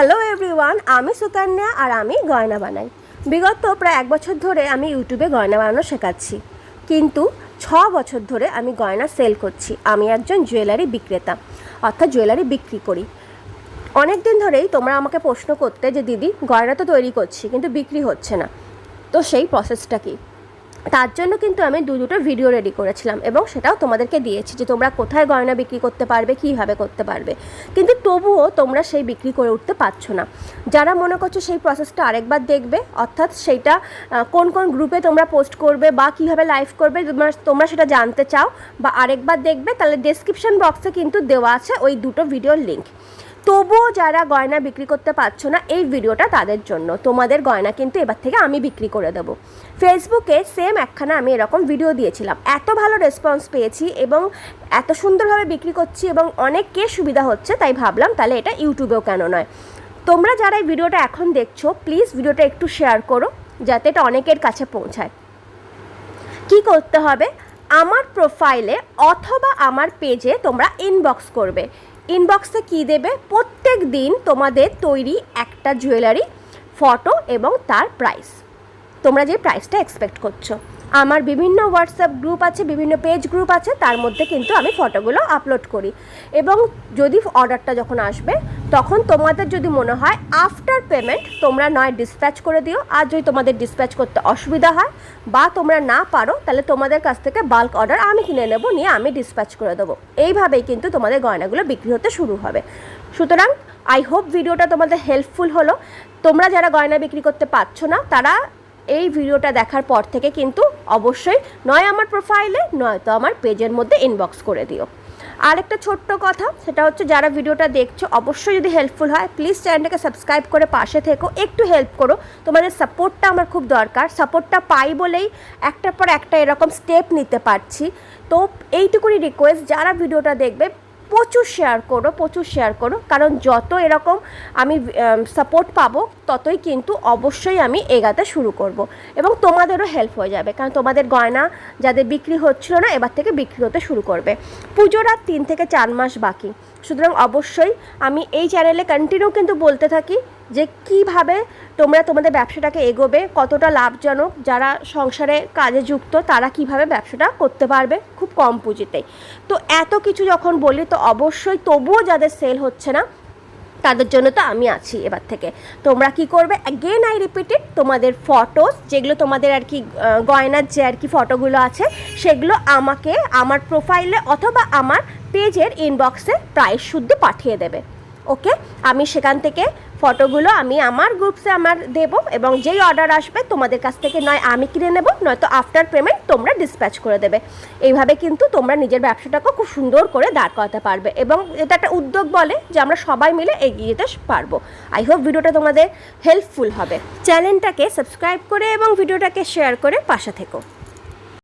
Hello everyone আমি সুকন্যা আর আমি গয়না বানাই। বিগত প্রায় এক বছর ধরে আমি ইউটিউবে গয়না বানানো শেখাচ্ছি। কিন্তু ছ বছর ধরে আমি গয়না সেল করছি। আমি একজন জুয়েলারি বিক্রেতা, অর্থাৎ জুয়েলারি বিক্রি করি। অনেক দিন ধরেই তোমরা আমাকে প্রশ্ন করতে যে, দিদি, গয়না তো তৈরি করছি, কিন্তু বিক্রি হচ্ছে না। তো সেই প্রসেসটা কী? তার জন্য কিন্তু আমি দু দুটো ভিডিও রেডি করেছিলাম এবং সেটাও তোমাদেরকে দিয়েছি যে তোমরা কোথায় গয়না বিক্রি করতে পারবে, কীভাবে করতে পারবে। কিন্তু তবুও তোমরা সেই বিক্রি করে উঠতে পারছ না। যারা মনে করছ সেই প্রসেসটা আরেকবার দেখবে, অর্থাৎ সেইটা কোন কোন গ্রুপে তোমরা পোস্ট করবে বা কীভাবে লাইভ করবে, তোমরা তোমরা সেটা জানতে চাও বা আরেকবার দেখবে, তাহলে ডেসক্রিপশন বক্সে কিন্তু দেওয়া আছে ওই দুটো ভিডিওর লিঙ্ক তবুও যারা গয়না বিক্রি করতে পারছ না, এই ভিডিওটা তাদের জন্য। তোমাদের গয়না কিন্তু এবার থেকে আমি বিক্রি করে দেবো। ফেসবুকে সেম একখানা আমি এরকম ভিডিও দিয়েছিলাম। এত ভালো রেসপন্স পেয়েছি এবং এত সুন্দরভাবে বিক্রি করছি এবং অনেককে সুবিধা হচ্ছে, তাই ভাবলাম তাহলে এটা ইউটিউবেও কেন নয়? তোমরা যারা এই ভিডিওটা এখন দেখছ প্লিজ ভিডিওটা একটু শেয়ার করো, যাতে এটা অনেকের কাছে পৌঁছায়। কি করতে হবে? আমার প্রোফাইলে অথবা আমার পেজে তোমরা ইনবক্স করবে। ইনবক্সে কি দেবে? প্রত্যেক দিন তোমাদের তৈরি একটা জুয়েলারি ফটো এবং তার প্রাইস তোমরা যে প্রাইসটা এক্সপেক্ট করছ। আমার বিভিন্ন হোয়াটসঅ্যাপ গ্রুপ আছে, বিভিন্ন পেজ গ্রুপ আছে, তার মধ্যে কিন্তু আমি ফটোগুলো আপলোড করি। এবং যদি অর্ডারটা যখন আসবে তখন তোমাদের যদি মনে হয় আফটার পেমেন্ট তোমরা নয় ডিসপ্যাচ করে দিও। আর যদি তোমাদের ডিসপ্যাচ করতে অসুবিধা হয় বা তোমরা না পারো, তাহলে তোমাদের কাছ থেকে বাল্ক অর্ডার আমি কিনে নেব, নিয়ে আমি ডিসপ্যাচ করে দেবো। এইভাবেই কিন্তু তোমাদের গয়নাগুলো বিক্রি হতে শুরু হবে। সুতরাং আই হোপ ভিডিওটা তোমাদের হেল্পফুল হলো। তোমরা যারা গয়না বিক্রি করতে পারছ না, তারা এই ভিডিওটা দেখার পর থেকে কিন্তু অবশ্যই নয় আমার প্রোফাইলে নয়তো আমার পেজের মধ্যে ইনবক্স করে দিও। আর একটা ছোট্ট কথা, সেটা হচ্ছে যারা ভিডিওটা দেখছ, অবশ্যই যদি হেল্পফুল হয় প্লিজ চ্যানেলটাকে সাবস্ক্রাইব করে পাশে থেকো। একটু হেল্প করো। তোমাদের সাপোর্টটা আমার খুব দরকার। সাপোর্টটা পাই বলেই একটার পর একটা এরকম স্টেপ নিতে পারছি। তো এইটুকুনি রিকোয়েস্ট যারা ভিডিওটা দেখবে প্রচুর শেয়ার করো, প্রচুর শেয়ার করো। কারণ যত এরকম আমি সাপোর্ট পাবো, ততই কিন্তু অবশ্যই আমি এগাতে শুরু করব। এবং তোমাদেরও হেল্প হয়ে যাবে। কারণ তোমাদের গয়না যাদের বিক্রি হচ্ছিল না, এবার থেকে বিক্রি হতে শুরু করবে। পুজোর আর তিন থেকে চার মাস বাকি। সুতরাং অবশ্যই আমি এই চ্যানেলে কন্টিনিউ কিন্তু বলতে থাকি যে কীভাবে তোমরা তোমাদের ব্যবসাটাকে এগোবে, কতটা লাভজনক, যারা সংসারে কাজে যুক্ত, তারা কীভাবে ব্যবসাটা করতে পারবে, খুব কম পুঁজিতে তো এত কিছু যখন বলি তো অবশ্যই তবুও যাদের সেল হচ্ছে না, তাদের জন্য তো আমি আছি এবার থেকে। তোমরা কি করবে? অ্যাগেন আই রিপিটেড তোমাদের ফটোস যেগুলো তোমাদের আর কি গয়নার যে আর কি ফটোগুলো আছে, সেগুলো আমাকে আমার প্রোফাইলে অথবা আমার পেজের ইনবক্সে প্রাইস শুদ্ধ পাঠিয়ে দেবে। ওকে আমি সেখান থেকে ফটোগুলো আমি আমার গ্রুপসে আমার দেব এবং যেই অর্ডার আসবে তোমাদের কাছ থেকে নয়, আমি কিনে নেব, নয়তো আফটার পেমেন্ট তোমরা ডিসপ্যাচ করে দেবে। এইভাবে কিন্তু তোমরা নিজের ব্যবসাটাকে খুব সুন্দর করে দাঁড় করাতে পারবে এবং এটা একটা উদ্যোগ বলে যে আমরা সবাই মিলে এগিয়ে যেতে পারব। আই হোপ ভিডিওটা তোমাদের হেল্পফুল হবে। চ্যানেলটাকে সাবস্ক্রাইব করে এবং ভিডিওটাকে শেয়ার করে পাশে থেকো।